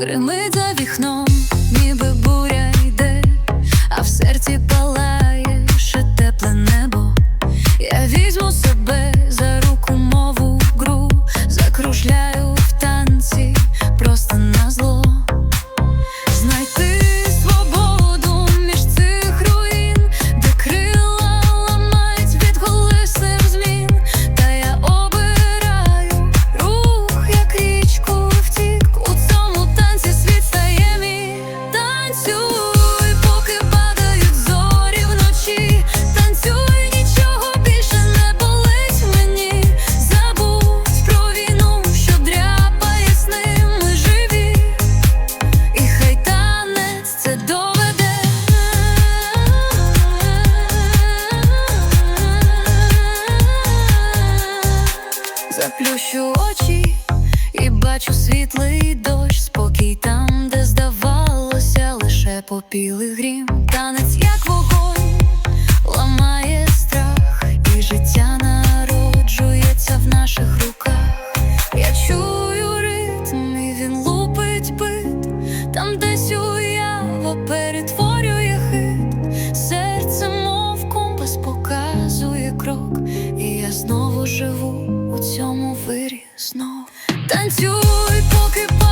гримить за вікном, ніби буря йде, а в серці палає тепле небо. Я візьму себе за руку, мову гру, закружляю Заплющу очі і бачу світлий дощ, спокій там, де здавалося, лише попілий грім. Танець як вогонь, ламає страх, і життя народжується в наших руках. Я чую ритм, і він лупить бит, там десь знов танцюй, поки.